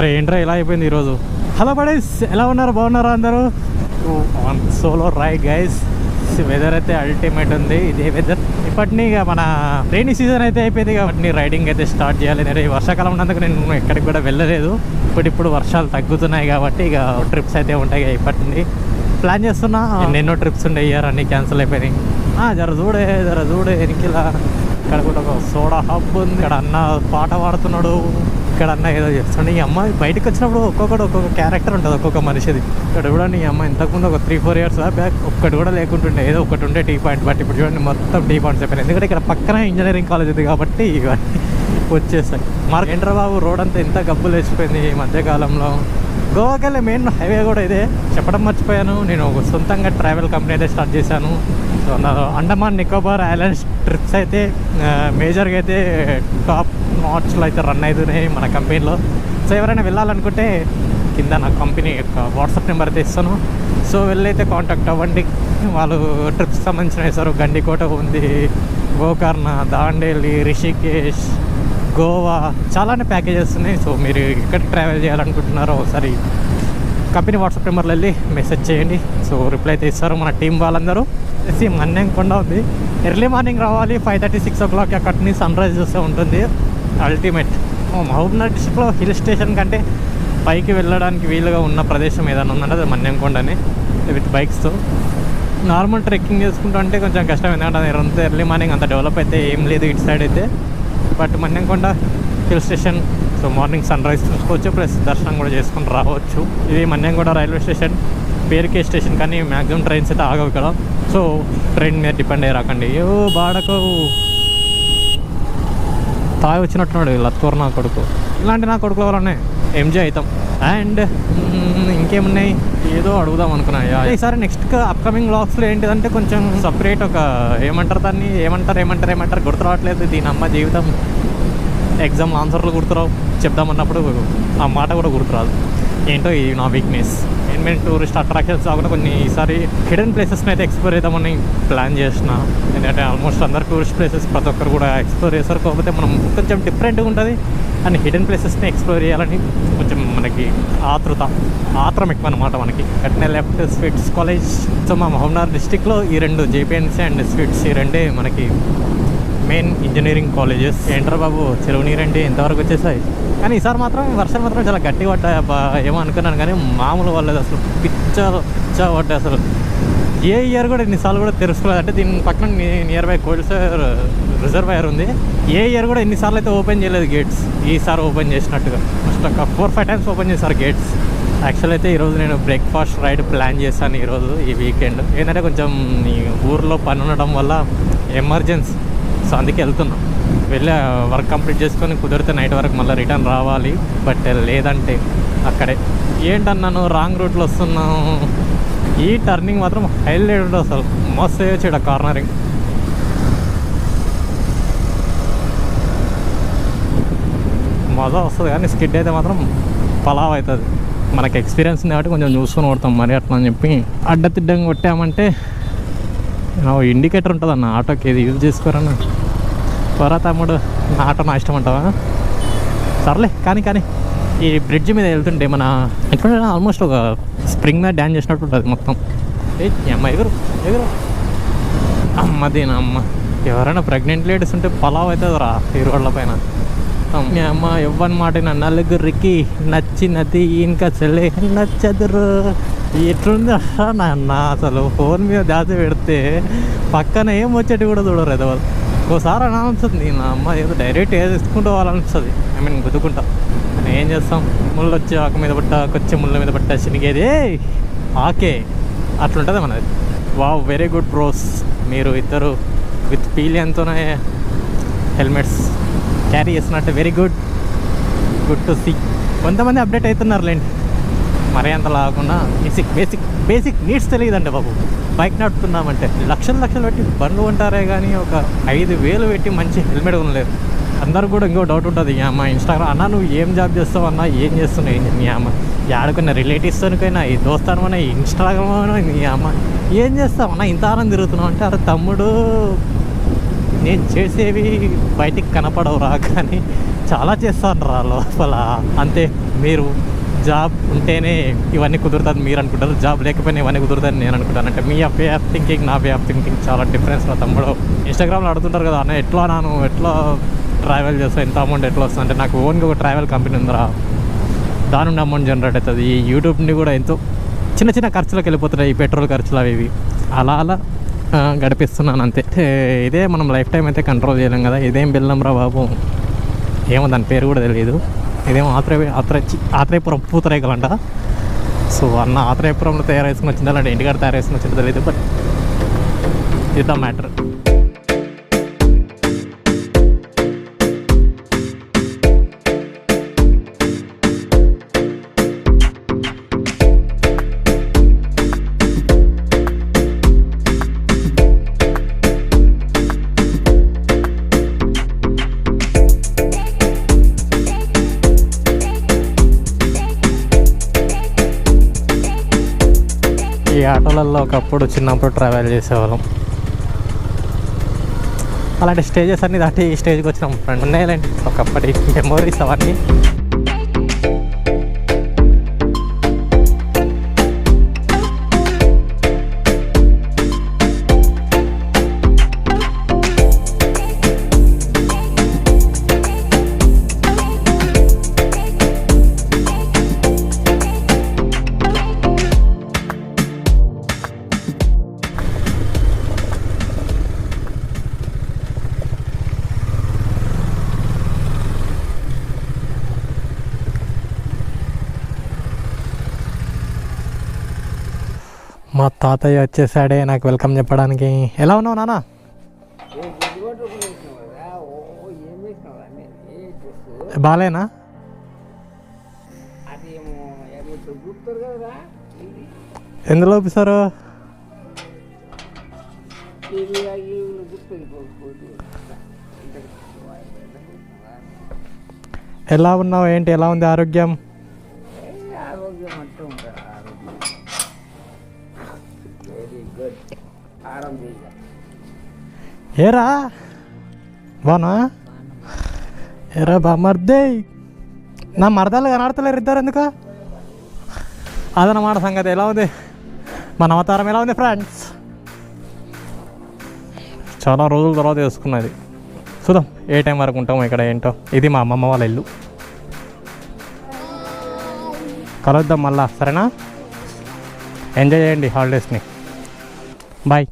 అరే ఏంట్రా ఇలా అయిపోయింది ఈరోజు? హలో బడీస్ ఎలా ఉన్నారు? బాగున్నారా అందరూ? సోలో రైడ్ గైస్ వెదర్ అయితే అల్టిమేట్ ఉంది. ఇదే వెదర్ ఇప్పటిని ఇక మన రైనీ సీజన్ అయితే అయిపోయింది కాబట్టి రైడింగ్ అయితే స్టార్ట్ చేయాలి. నేను ఈ వర్షాకాలం ఉన్నందుకు నేను ఎక్కడికి కూడా వెళ్ళలేదు. ఇప్పుడు ఇప్పుడు వర్షాలు తగ్గుతున్నాయి కాబట్టి ఇక ట్రిప్స్ అయితే ఉంటాయి ఇక ఇప్పటి నుండి ప్లాన్ చేస్తున్నా. ఎన్నెన్నో ట్రిప్స్ ఉండే ఇయర్ అన్ని క్యాన్సిల్ అయిపోయినాయి. జర చూడే జర చూడే ఎనికిలా ఇక్కడ కూడా ఒక సోడా హబ్ ఉంది. ఇక్కడ అన్న పాట పాడుతున్నాడు. అన్న ఏదో చేస్తుండే. ఈ అమ్మాయి బయటకు వచ్చినప్పుడు ఒక్కొక్కటి ఒక్కొక్క క్యారెక్టర్ ఉంటుంది ఒక్కొక్క మనిషిది. ఇక్కడ చూడండి ఈ అమ్మాయి ఇంతకుముందు ఒక త్రీ ఫోర్ ఇయర్స్ బ్యాక్ ఒక్కటి కూడా లేకుంటుండే. ఏదో ఒకటి ఉండే టీ పాయింట్ బట్ ఇప్పుడు చూడండి మొత్తం టీ పాయింట్స్ అయిపోయినాయి. ఎందుకంటే ఇక్కడ పక్కన ఇంజనీరింగ్ కాలేజ్ ఉంది కాబట్టి ఇవన్నీ వచ్చేసాయి మార్క్ బాబు రోడ్ అంతా ఎంత గబ్బులు వేసిపోయింది ఈ మధ్యకాలంలో గోవాకి వెళ్ళే మెయిన్ హైవే కూడా ఇదే. చెప్పడం మర్చిపోయాను. నేను సొంతంగా ట్రావెల్ కంపెనీ అయితే స్టార్ట్ చేశాను. సో నా అండమాన్ నికోబార్ ఐలాండ్స్ ట్రిప్స్ అయితే మేజర్గా అయితే టాప్ నాట్స్లో అయితే రన్ అవుతున్నాయి మన కంపెనీలో సో ఎవరైనా వెళ్ళాలనుకుంటే కింద నా కంపెనీ యొక్క వాట్సాప్ నెంబర్ అయితే ఇస్తాను. సో వెళ్ళైతే కాంటాక్ట్ అవ్వండి. వాళ్ళు ట్రిప్స్ సంబంధించిన వేశారు. గండికోట ఉంది గోకర్ణ దాండేలి రిషికేష్ గోవా చాలానే ప్యాకేజెస్ ఉన్నాయి. సో మీరు ఎక్కడ ట్రావెల్ చేయాలనుకుంటున్నారో ఒకసారి కంపెనీ వాట్సాప్ నెంబర్లో వెళ్ళి మెసేజ్ చేయండి. సో రిప్లై అయితే ఇస్తారు మన టీం వాళ్ళందరూ. వచ్చి మన్యం కొండ ఉంది. ఎర్లీ మార్నింగ్ రావాలి. Five thirty six o'clock అక్కడిని సన్ రైజ్ చూస్తే ఉంటుంది. అల్టిమేట్ మహబూబ్నగర్ డిస్టిక్లో హిల్ స్టేషన్ కంటే పైకి వెళ్ళడానికి వీలుగా ఉన్న ప్రదేశం ఏదైనా ఉందంటే అది మన్యం అని విత్ బైక్స్తో నార్మల్ ట్రెక్కింగ్ చేసుకుంటూ అంటే కొంచెం కష్టం ఎందుకంటే అది అంత ఎర్లీ మార్నింగ్ అంత డెవలప్ అయితే ఏం లేదు ఇటు సైడ్ అయితే. But Manyamkonda hill station so morning sunrise చూసుకోవచ్చు ప్లస్ దర్శనం కూడా చేసుకొని రావచ్చు. ఇది మన్యంకొండ రైల్వే స్టేషన్ పేరుకే స్టేషన్ కానీ మ్యాక్సిమం ట్రైన్స్ అయితే ఆగవు ఇక్కడ. సో ట్రైన్ మీద డిపెండ్ అయ్యి రాకండి. ఏ బాడకు. తాగి వచ్చినట్టున్నాడు లత్కూర్ నా కొడుకు. ఇలాంటి నా కొడుకు వల్లనే ఎంజాయ్ అవుతాం అండ్ ఇంకేమున్నాయి? ఏదో అడుగుదాం అనుకున్నా. ఈసారి నెక్స్ట్ అప్కమింగ్ బ్లాగ్స్లో ఏంటిదంటే కొంచెం సపరేట్ ఒక ఏమంటారు దాన్ని? ఏమంటారు ఏమంటారు ఏమంటారు? గుర్తు రావట్లేదు. దీని అమ్మ జీవితం. ఎగ్జామ్ ఆన్సర్లు గుర్తురావు. చెప్దామన్నప్పుడు ఆ మాట కూడా గుర్తురాదు. ఏంటో ఇది నా వీక్నెస్ నేను మేము టూరిస్ట్ అట్రాక్షన్స్ కాకుండా కొన్ని ఈసారి హిడెన్ ప్లేసెస్ని అయితే ఎక్స్ప్లోర్ చేద్దామని ప్లాన్ చేసిన. ఎందుకంటే ఆల్మోస్ట్ అందరు టూరిస్ట్ ప్లేసెస్ ప్రతి ఒక్కరు కూడా ఎక్స్ప్లోర్ చేస్తారు కాకపోతే మనం కొంచెం డిఫరెంట్గా ఉంటుంది. అండ్ హిడెన్ ప్లేసెస్ని ఎక్స్ప్లోర్ చేయాలని కొంచెం మనకి ఆతృత ఆత్రం ఎక్కువ అనమాట మనకి. అట్నే లెఫ్ట్ స్వీట్స్ కాలేజ్ సో మా మహబూబ్నగర్ డిస్టిక్లో ఈ రెండు జేపీఎన్సీ అండ్ స్వీట్స్ ఈ రెండే మనకి మెయిన్ ఇంజనీరింగ్ కాలేజెస్. ఏంటర్ బాబు చెరువు నీరంటే ఇంతవరకు వచ్చేసాయి. కానీ ఈసారి మాత్రం వర్షం మాత్రం చాలా గట్టి పడ్డాయి అబ్బా. ఏమో అనుకున్నాను కానీ మామూలు వాళ్ళది అసలు. పిచ్చ పిచ్చ పడ్డాయి అసలు. ఏ ఇయర్ కూడా ఇన్నిసార్లు కూడా తెలుసుకోలేదు. అంటే దీని పక్కన నియర్ బై కోల్డ్సర్ రిజర్వాయర్ ఉంది. ఏ ఇయర్ కూడా ఎన్నిసార్లు అయితే ఓపెన్ చేయలేదు గేట్స్ ఈసారి ఓపెన్ చేసినట్టుగా. ఫస్ట్ ఒక ఫోర్ ఫైవ్ టైమ్స్ ఓపెన్ చేశారు గేట్స్ యాక్చువల్ అయితే ఈరోజు నేను బ్రేక్ఫాస్ట్ రైడ్ ప్లాన్ చేశాను ఈరోజు ఈ వీకెండ్ ఏంటంటే కొంచెం ఊర్లో పని ఉండడం వల్ల ఎమర్జెన్సీ సో అందుకే వెళ్తున్నాం. వెళ్ళి వర్క్ కంప్లీట్ చేసుకొని కుదిరితే నైట్ వరకు మళ్ళీ రిటర్న్ రావాలి. బట్ లేదంటే అక్కడే. ఏంటన్నాను రాంగ్ రూట్లో వస్తున్నాం ఈ టర్నింగ్ మాత్రం హైలైట్ అసలు. మస్తు వేయచ్చు ఇక్కడ కార్నరింగ్. మజా వస్తుంది కానీ స్కిడ్ అయితే మాత్రం పలావ్ అవుతుంది. మనకి ఎక్స్పీరియన్స్ కాబట్టి కొంచెం చూసుకొని కొడతాం మరి అట్లా అని చెప్పి. అడ్డతిడ్డంగా కొట్టామంటే ఇండికేటర్ ఉంటుంది అన్న ఆటోకి ఏది యూజ్ చేసుకోరన్న. పోరా తమ్ముడు నా ఆటో నా ఇష్టం అంటావా? సర్లే కానీ కానీ ఈ బ్రిడ్జ్ మీద వెళ్తుంటే మన ఎక్కడ ఆల్మోస్ట్ ఒక స్ప్రింగ్ మీద డ్యాన్స్ చేసినట్టు ఉంటుంది మొత్తం. ఏ అమ్మ ఎగురు ఎగురు అమ్మ దీని అమ్మ. ఎవరైనా ప్రెగ్నెంట్ లేడీస్ ఉంటే పలావ్ అవుతుంది రా ఈ రోడ్ల పైన. మీ అమ్మ ఇవ్వని మాట నా నలుగురికి నచ్చినది ఇంకా చెల్లి నచ్చదురు. ఎట్లుంది నాన్న? అసలు ఫోన్ మీద దాచ పెడితే పక్కన ఏం వచ్చేటి కూడా చూడరు ఏదో ఒకసారి అని అనిపిస్తుంది నా అమ్మ ఏదో డైరెక్ట్ ఏది తీసుకుంటూ వాళ్ళనిపిస్తుంది ఐ మీన్ గుద్దుకుంటా. ఏం చేస్తాం? ముళ్ళు వచ్చి ఆకు మీద పట్ట కొచ్చి ముళ్ళ మీద పట్ట చినిగేది. ఆకే. అట్లుంటుంది మనది. Wow very good bros. మీరు ఇద్దరు విత్ పీలియన్తోనే హెల్మెట్స్ క్యారీ చేస్తున్నట్టు very good. Good to see. కొంతమంది అప్డేట్ అవుతున్నారులేండి మరీ అంత లాగకుండా బేసిక్ బేసిక్ బేసిక్ నీడ్స్ తెలియదండి బాబు. బైక్ నడుపుతున్నామంటే లక్షలు లక్షలు పెట్టి బండ్లు ఉంటారే కానీ ఒక ఐదు వేలు పెట్టి మంచి హెల్మెట్ కొనలేరు. అందరు కూడా ఇంకో డౌట్ ఉంటుంది ఈ అమ్మ ఇన్స్టాగ్రామ్ అన్న నువ్వు ఏం జాబ్ చేస్తావు అన్న ఏం చేస్తున్నావు ఏం నీ అమ్మ? ఆడుకున్న రిలేటివ్స్తోనికైనా ఈ దోస్తానమైనా ఇన్స్టాగ్రామ్ నీ అమ్మ ఏం చేస్తావు? అన్న ఇంత ఆనందం తిరుగుతున్నావు. అంటే అరే తమ్ముడు నేను చేసేవి బయటికి కనపడవురా కానీ చాలా చేస్తాను రా లోపల. అంతే మీరు జాబ్ ఉంటేనే ఇవన్నీ కుదురుతుంది మీరు అనుకుంటారు. జాబ్ లేకపోయినా ఇవన్నీ కుదురుతుంది నేను అనుకుంటాను. అంటే మీ వే ఆఫ్ థింకింగ్ నా వే ఆఫ్ థింకింగ్ చాలా డిఫరెన్స్ నా తమ్ముడు. ఇన్స్టాగ్రామ్లో అడుగుతుంటారు కదా అన్న ఎట్లా నాను? ఎట్లా ట్రావెల్ చేస్తాను ఎంత అమౌంట్ ఎట్లా వస్తుంది? అంటే నాకు ఓన్గా ఒక ట్రావెల్ కంపెనీ ఉందిరా. దాని నుండి అమౌంట్ జనరేట్ అవుతుంది. ఈ యూట్యూబ్ని కూడా ఎంతో చిన్న చిన్న ఖర్చులకు వెళ్ళిపోతున్నాయి. ఈ పెట్రోల్ ఖర్చులు అవి ఇవి. అలా అలా గడిపిస్తున్నాను అంతే. ఇదే మనం లైఫ్ టైం అయితే కంట్రోల్ చేయలేం కదా. ఇదేం బిల్లం రా బాబు? ఏమో దాని పేరు కూడా తెలియదు. ఇదేమో ఆత్రేయ ఆత్రే చి- ఆత్రేయపురం పూతరేకలంట సో అన్న ఆత్రేయపురంలో తయారు చేసుకుని వచ్చిందా అంటే ఇంటికాడ తయారు చేసుకుని వచ్చిందో తెలియదు బట్ ఇది మ్యాటర్. ఈ ఆటోలలో ఒకప్పుడు చిన్నప్పుడు ట్రావెల్ చేసేవాళ్ళం. అలాంటి స్టేజెస్ అన్ని దాటి ఈ స్టేజ్కి వచ్చినాం ఫ్రెండ్ ఉన్నాయిలేండి. ఒకప్పటి మెమోరీస్ అవన్నీ. మా తాతయ్య వచ్చేసాడే నాకు వెల్కమ్ చెప్పడానికి. ఎలా ఉన్నావు నాన్న? బాలేనా? ఎందులో చూపిస్తారు ఎలా ఉన్నావు? ఏంటి ఎలా ఉంది ఆరోగ్యం? ఏరా? బానా? ఏరా బా మర్దే? నా మరదాలు కనడతలేరు ఇద్దరు ఎందుకు? అదనమాట సంగతి ఎలా ఉంది? మన అవతారం ఎలా ఉంది ఫ్రెండ్స్ చాలా రోజుల తర్వాత చేసుకున్నది చూద్దాం ఏ టైం వరకు ఉంటాము ఇక్కడ ఏంటో. ఇది మా అమ్మమ్మ వాళ్ళ ఇల్లు. కలుద్దాం మళ్ళా సరేనా? ఎంజాయ్ చేయండి హాలిడేస్ని Bye.